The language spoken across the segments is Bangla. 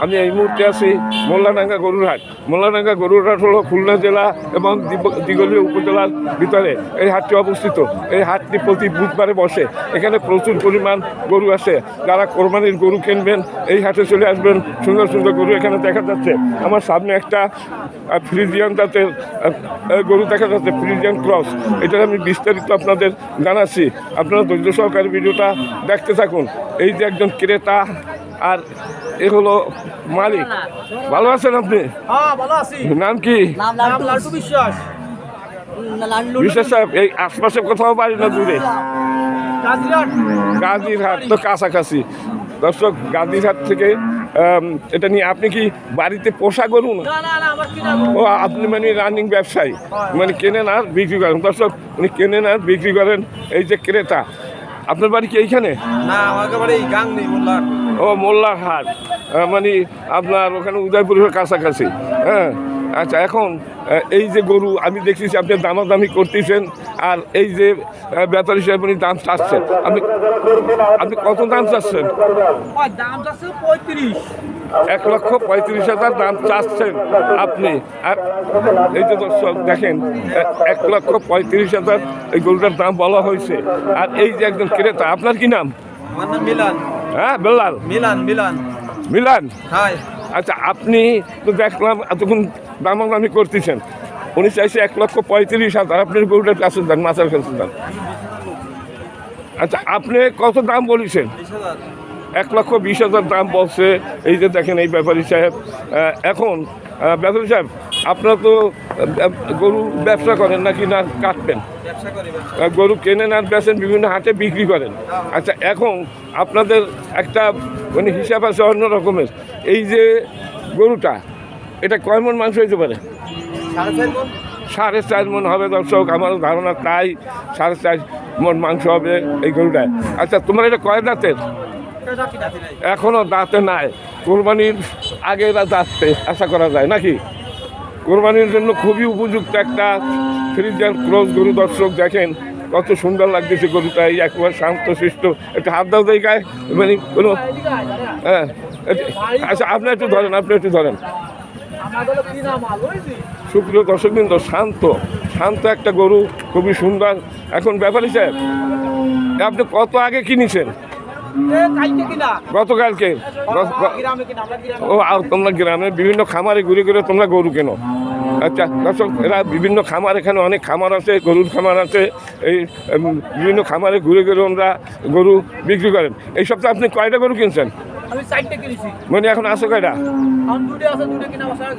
আমি এই মুহূর্তে আছি মোল্লাডাঙ্গা গরুরহাট। মোল্লাডাঙ্গা গরুরহাট হলো খুলনা জেলা এবং দিগ- দিগলীয় উপজেলার ভিতরে। এই হাটটি অবস্থিত। এই হাটটি প্রতি বুধবারে বসে। এখানে প্রচুর পরিমাণ গরু আসে যারা কোরবানির গরু কিনবেন এই হাটে চলে আসবেন। সুন্দর সুন্দর গরু এখানে দেখা যাচ্ছে। আমার সামনে একটা ফ্রিজিয়ান আহ, গরু দেখা যাচ্ছে ফ্রিজিয়ান ক্রস। এটার আমি বিস্তারিত আপনাদের জানাচ্ছি। আপনারা ধৈর্য সহকারে ভিডিওটা দেখতে থাকুন। এই যে একজন ক্রেতা আর এ হলো মালিক। ভালো আছেন আপনি? হ্যাঁ নাম কি? বিশ্বাস। সাহেব এই আশপাশে কোথাও বাড়ি না দূরে? গাজীরহাট তো কাছাকাছি। দর্শক গাজীরহাট থেকে এটা নিয়ে আপনি কি বাড়িতে পোষা করুন না? না না আমার কি নাম ও আপনি মানে রানিং ব্যবসায়ী। মানে কেনেন আর বিক্রি করেন। দর্শক উনি কেনেন আর বিক্রি করেন এই যে ক্রেতা। আপনার বাড়ি কি এইখানে? না আমার বাড়ি গাং নেই ও মোল্লার হাট। মানে আপনার ওখানে উদয়পুরের কাছাকাছি। হ্যাঁ? আচ্ছা এখন এই যে গরু আমি দেখতেছি আপনি দামাদামি করতেছেন আর এই যে ব্যাপারী সাহেব উনি দাম চাচ্ছেন। আপনি আপনি কত দাম চাচ্ছেন? দাম যাচ্ছে পঁয়ত্রিশ। এক লক্ষ পঁয়ত্রিশ হাজার দাম চাচ্ছেন আপনি। আর এই যে দর্শক দেখেন এক লক্ষ পঁয়ত্রিশ হাজার এই গরুটার দাম বলা হয়েছে। আর এই যে একজন ক্রেতা আপনার কি নাম? আমার নাম মিলান। হ্যাঁ বেল্লাল। Milan Milan. মিলান? আচ্ছা আপনি তো দেখলাম এতক্ষণ দাম দামাদামি করতেছেন। উনি চাইছে এক লক্ষ পঁয়ত্রিশ হাজার। আপনি গরুটার কাছে দেন মাথার কাছে দেন আচ্ছা আপনি কত দাম বলেছেন? এক লক্ষ বিশ হাজার দাম বলছে। এই যে দেখেন এই ব্যাপারী সাহেব এখন ব্যাপারী সাহেব আপনারা তো গরু ব্যবসা করেন নাকি না কাটবেন? গরু কেনেন আর বেচেন বিভিন্ন হাটে বিক্রি করেন। আচ্ছা এখন আপনাদের একটা মানে হিসাব আছে অন্য রকমের। এই যে গরুটা এটা কয় মন মাংস হইতে পারে? সাড়ে চার মন হবে দর্শক আমার ধারণা তাই সাড়ে চার মন মাংস হবে এই গরুটায়। আচ্ছা তোমার এটা কয় দাঁতের? এখনও দাঁতে নাই। কোরবানির আগে এরা দাঁততে আশা করা যায়, নাকি? কোরবানির জন্য খুবই উপযুক্ত একটা ফ্রিজার ক্রস গরু দর্শক দেখেন, কত সুন্দর লাগতেছে গরুটা, এই একবার শান্ত, শিষ্ট। একটু হাত দাও জায়গায় মানে কোনো হ্যাঁ আচ্ছা আপনি একটু ধরেন, আপনি একটু ধরেন। সুপ্রিয় দর্শকবৃন্দ, শান্ত। শান্ত একটা গরু, খুবই সুন্দর। এখন ব্যাপারী সাহেব, আপনি কত আগে কিনেছেন? গতকালকে। গ্রামে আমরা গ্রামে ও আর তোমরা গ্রামের বিভিন্ন খামারে ঘুরে ঘুরে তোমরা গরু কেনো। আচ্ছা দর্শক এরা বিভিন্ন খামার এখানে অনেক খামার আছে গরুর খামার আছে। এই বিভিন্ন খামারে ঘুরে ঘুরে ওরা গরু বিক্রি করেন। এই সপ্তাহে আপনি কয়টা গরু কিনছেন? মানে এখন কয়টা? আছে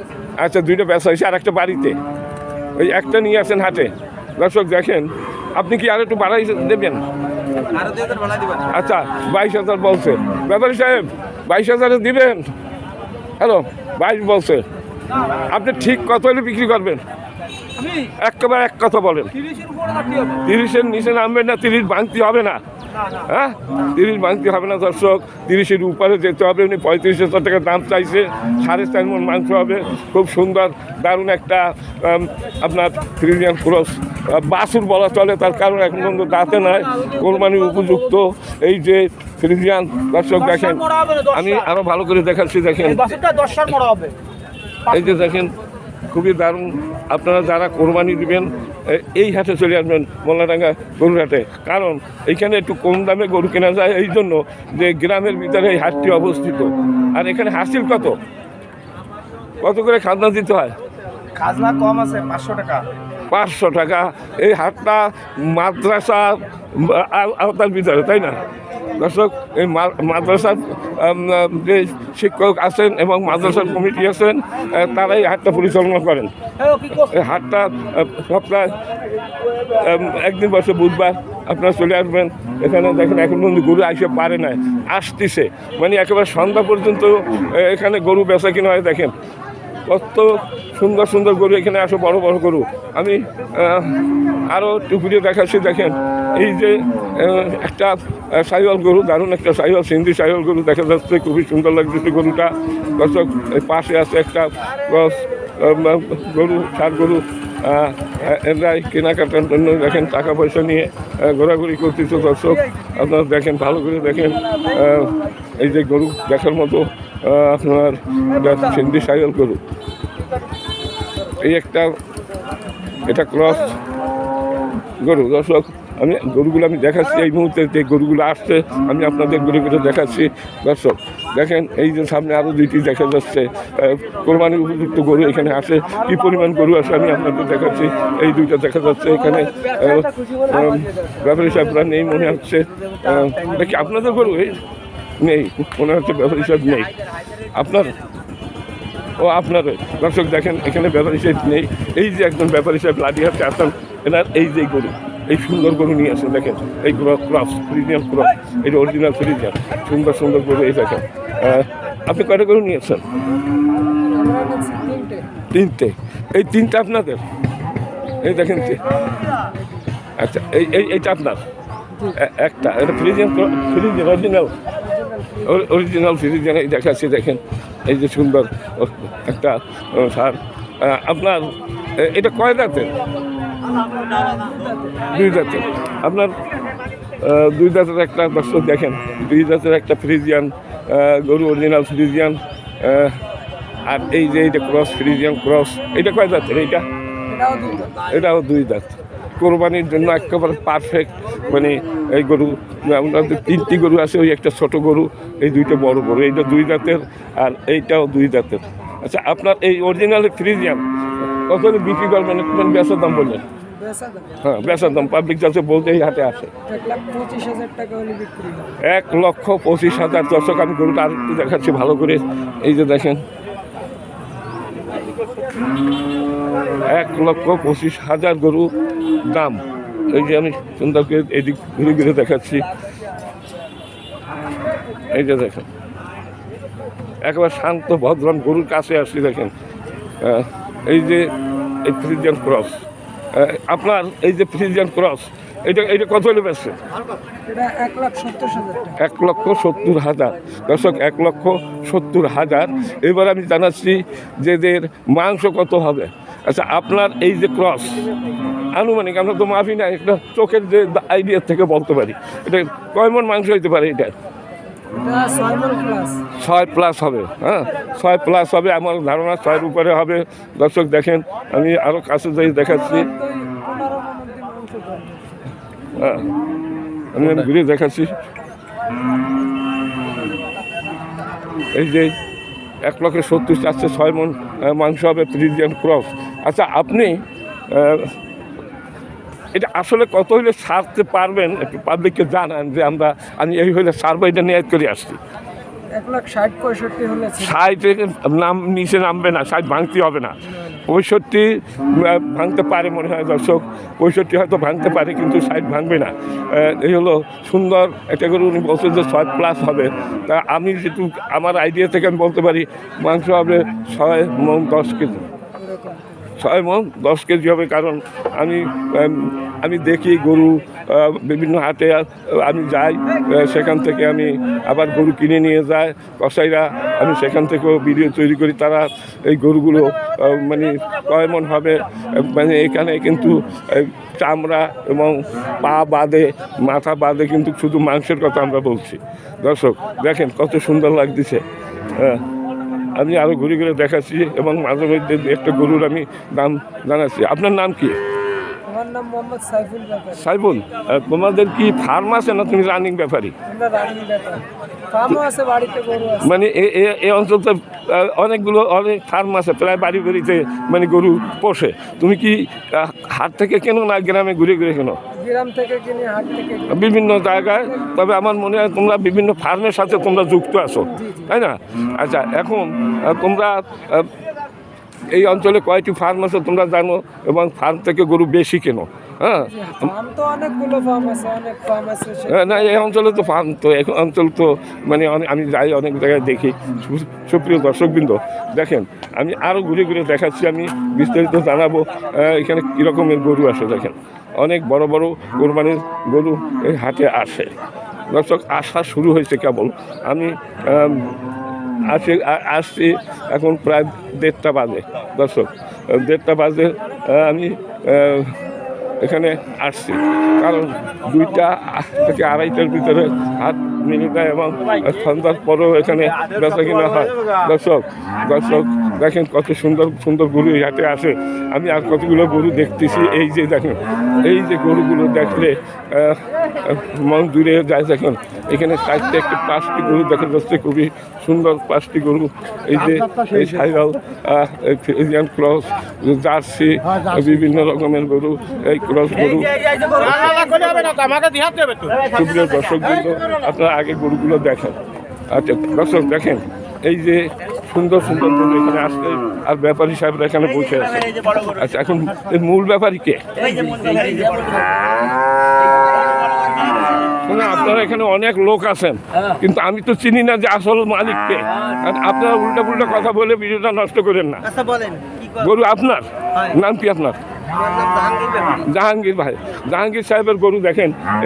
গেছে। আচ্ছা দুইটা ব্যবসা হয়েছে আর একটা বাড়িতে। ওই একটা নিয়ে আসেন হাটে। দর্শক দেখেন আপনি কি আর একটু বাড়াই দেবেন? আচ্ছা বাইশ হাজার বলছে। ব্যাপারী সাহেব বাইশ হাজারে দিবেন? হ্যালো বাইশ বলছে। আপনি ঠিক কত হলে বিক্রি করবেন? একেবারে এক কথা বলেন। তিরিশের নিচে নামবেন না তিরিশ ভাঙতি হবে না। হ্যাঁ? তিরিশ ভাঙতি হবে না দর্শক। তিরিশের উপরে যেতে হবে উনি পঁয়ত্রিশ হাজার টাকা দাম চাইছে সাড়ে চার মন মাংস হবে। খুব সুন্দর দারুণ একটা আপনার ফ্রিজিয়ান ক্রস বাসুর বলা চলে তার কারণ এখন পর্যন্ত দাঁতে নয় কোরবানির উপযুক্ত। এই যে ফ্রিজিয়ান দর্শক দেখেন। আমি আরও ভালো করে দেখাচ্ছি দেখেন। এই যে দেখেন খুবই দারুণ। আপনারা যারা কোরবানি দিবেন এই হাটে চলে আসবেন মোল্লাডাঙ্গা গরুর হাটে কারণ এইখানে একটু কম দামে গরু কেনা যায় এই জন্য যে গ্রামের ভিতরে এই হাটটি অবস্থিত। আর এখানে হাসিল কত? কত করে খাজনা দিতে হয়? খাজনা কম আছে পাঁচশো টাকা। পাঁচশো টাকা। এই হাটটা মাদ্রাসা আওতার ভিতরে তাই না? দর্শক এই মাদ্রাসার যে শিক্ষক আছেন এবং মাদ্রাসার কমিটি আছেন আহ, তারা এই হাটটা পরিচালনা করেন। এই হাটটা সপ্তাহে একদিন বসে বুধবার আপনারা চলে আসবেন। এখানে দেখেন এখন পর্যন্ত গরু আসে পারে না আসতেছে। মানে একেবারে সন্ধ্যা পর্যন্ত এখানে গরু বেচা কিনা হয় দেখেন। কত সুন্দর সুন্দর গরু এখানে আসো বড় বড় গরু। আমি আরও টুকুরিয়ে দেখাচ্ছি দেখেন। এই যে একটা সাইওয়াল গরু দারুণ একটা সাইওয়াল সিন্ধি সাইওয়াল গরু দেখা যাচ্ছে খুবই সুন্দর লাগতেছে গরুটা। দর্শক পাশে আছে একটা গরু ষাট গরু আহ, এরা কেনাকাটার জন্য দেখেন টাকা পয়সা নিয়ে ঘোরাঘুরি করতেছে। দর্শক আপনারা দেখেন ভালো করে দেখেন এই যে গরু দেখার মতো আপনার সিন্ধি সাইকেল গরু এই একটা, এটা ক্রস গরু। দর্শক, আমি গরুগুলো আমি দেখাচ্ছি, এই মুহূর্তে যে গরুগুলো আসছে, আমি আপনাদের গরুগুলো দেখাচ্ছি। দর্শক, দেখেন, এই যে সামনে আরও দুইটি দেখা যাচ্ছে। কোরবানির উপযুক্ত গরু এখানে আসে কি পরিমাণ গরু আসে আমি আপনাদের দেখাচ্ছি। এই দুইটা দেখা যাচ্ছে এখানে। ব্যাপারী সাহেবরা নেই মনে হচ্ছে। আপনাদের গরু? এই নেই মনে হচ্ছে ব্যাপারী সাহেব নেই। আপনার ও আপনার দর্শক দেখেন এখানে ব্যাপারী সাহেব নেই। এই যে একজন ব্যাপারী সাহেব লাঠি হাতে আসেন এনার এই যে গরু এই সুন্দর গরু নিয়ে আসেন দেখেন এই ক্রস ফ্রিজিয়ান ক্রস এটা অরিজিনাল ফ্রিজিয়ান সুন্দর সুন্দর গরু এই দেখেন। আপনি কয়টা গরু নিয়েছেন তিনটে। এই তিনটা আপনাদের? এই দেখেন আচ্ছা এই এই এইটা আপনার? একটা এটা Friesian Friesian original original Friesian এই দেখাচ্ছি দেখেন। এই যে সুন্দর একটা সার। আপনার এটা কয় দাঁতের? দুই দাঁতের। আপনার দুই দাঁতের একটা দর্শক দেখেন। দুই দাঁতের একটা ফ্রিজিয়ান গরু অরিজিনাল ফ্রিজিয়ান আর এই যে এইটা ক্রস ফ্রিজিয়ান ক্রস এটা কয় দাঁতের এইটা? এটাও দুই দাঁত। কোরবানির জন্য একেবারে পারফেক্ট মানে এই গরু আমাদের তিনটি গরু আছে ওই একটা ছোট গরু এই দুইটা বড় গরু এইটা দুই দাঁতের আর এইটাও দুই দাঁতের আচ্ছা আপনার এই অরিজিনাল ফ্রিজিয়াম কত বিক্রি করবেন? একটু বেচার দাম বললেন হ্যাঁ বেচার দাম পাবলিক যাচ্ছে আসে। এক লক্ষ পঁচিশ হাজার। দর্শক আমি গরুটা আর দেখাচ্ছি ভালো করে। এই যে দেখেন। এক লক্ষ পঁচিশ হাজার গরু দাম। এই যে আমি সুন্দর করে এদিক ঘুরে ঘুরে দেখাচ্ছি। এই যে দেখেন। একেবারে শান্ত ভদ্রম গরুর কাছে আসছি দেখেন। এই যে এই ফ্রিজিয়ান ক্রস আপনার এই যে ফ্রিজিয়ান ক্রস এটা এটা কত হলে বেচছে এক লক্ষ সত্তর হাজার। দর্শক, এক লক্ষ সত্তর হাজার। এবার আমি জানাচ্ছি যে এদের মাংস কত হবে? আচ্ছা আপনার এই যে ক্রস আনুমানিক আমরা তো মাফি না একটা চোখের যে আইডিয়ার থেকে বলতে পারি। এটা কয় মন মাংস হইতে পারে এটা? ছয় প্লাস হবে হ্যাঁ? ছয় প্লাস হবে আমার ধারণা ছয়ের উপরে হবে। দর্শক দেখেন আমি আরও কাছে যাই দেখাচ্ছি। হ্যাঁ আমি ঘুরে দেখাচ্ছি। এই যে এক লক্ষে সত্তর চারশো ছয় মন মাংস হবে ফ্রিজিয়ান ক্রস আচ্ছা আপনি এটা আসলে কত হইলে সারতে পারবেন একটু পাবলিককে জানান যে আমরা আমি এই হইলে সারবো এটা নিয়ে করে আসছি। ষাট নাম নিচে নামবে না ষাট ভাঙতে হবে না। পঁয়ষট্টি ভাঙতে পারে মনে হয় দর্শক পঁয়ষট্টি হয়তো ভাঙতে পারে কিন্তু ষাট ভাঙবে না। এই হলো সুন্দর একটা করে উনি বলছেন যে ছয় প্লাস হবে। তা আমি যেটু আমার আইডিয়া থেকে আমি বলতে পারি মাংস হবে ছয় দশ কেজি। ছয় মন দশ কেজি হবে, কারণ আমি আমি দেখি গরু বিভিন্ন হাটে আমি যাই সেখান থেকে আমি আবার গরু কিনে নিয়ে যায়, কসাইরা, আমি সেখান থেকেও ভিডিও তৈরি করি, তারা এই গরুগুলো মানে কয় মন হবে মানে এখানে কিন্তু চামড়া এবং পা বাদে, মাথা বাদে কিন্তু শুধু মাংসের কথা আমরা বলছি। দর্শক, দেখেন কত সুন্দর লাগতেছে হ্যাঁ। আমি আরও ঘুরে ঘুরে দেখাচ্ছি এবং মাঝে মধ্যে একটা গরুর আমি দাম জানাচ্ছি। আপনার নাম কি? আমার নাম মোহাম্মদ সাইফুল তোমাদের কি ফার্ম আছে না তুমি রানিং ব্যাপারী। মানে এ- এই অঞ্চলতে অনেকগুলো অনেক ফার্ম আছে প্রায় বাড়ি বাড়িতে মানে গরু পোষে। তুমি কি হাট থেকে কেনো না গ্রামে ঘুরে ঘুরে কেনো? গ্রাম থেকে কিনে হাট থেকে বিভিন্ন জায়গায় তবে আমার মনে হয় তোমরা বিভিন্ন ফার্মের সাথে তোমরা যুক্ত আছো তাই না? আচ্ছা এখন তোমরা এই অঞ্চলে কয়টি ফার্ম আছে তোমরা জানো এবং ফার্ম থেকে গরু বেশি কেনো? হ্যাঁ। হ্যাঁ, না এই অঞ্চলে তো ফার্ম তো এখন অঞ্চল তো মানে আমি যাই অনেক জায়গায় দেখি। সুপ্রিয় দর্শকবৃন্দ দেখেন আমি আরও ঘুরে ঘুরে দেখাচ্ছি আমি বিস্তারিত জানাব এখানে কীরকমের গরু আসে দেখেন। অনেক বড় বড় কোরবানির গরু এই হাটে আসে। দর্শক আসা শুরু হয়েছে কেবল। আমি আসি আসছি এখন প্রায় দেড়টা বাজে। দর্শক দেড়টা বাজে আমি এখানে আসছি। কারণ দুইটা থেকে আড়াইটার ভিতরে হাট দেয় এবং সন্ধ্যার পরেও এখানে বেচা কিনা হয়। দর্শক দর্শক দেখেন কত সুন্দর সুন্দর গরু এই হাটে আসে। আমি আর কতগুলো গরু দেখতেছি এই যে দেখেন এই যে গরুগুলো দেখলে মন দূরে যায় দেখেন। এখানে সাইডে একটি পাঁচটি গরু দেখা যাচ্ছে খুবই সুন্দর পাঁচটি গরু। এই যে এই সাইরাল ফ্রিজিয়ান ক্রস জার্সি বিভিন্ন রকমের গরু এই ক্রস গরু। সুপ্রিয় দর্শক আপনারা আগে গরুগুলো দেখেন। আচ্ছা দর্শক দেখেন এই যে সুন্দর সুন্দর গরু এখানে আসছে আর ব্যাপারী সাহেবরা এখানে বসে আছে। আচ্ছা এখন মূল ব্যাপারী কে? শোনো, আপনারা এখানে অনেক লোক আছেন কিন্তু আমি তো চিনি না যে আসল মালিককে আপনারা উল্টা পুল্টা কথা বলে ভিডিওটা নষ্ট করেন না। আচ্ছা গরু আপনার? নাম কি আপনার? জাহাঙ্গীর ভাই। জাহাঙ্গীর সাহেবের গরু দেখেন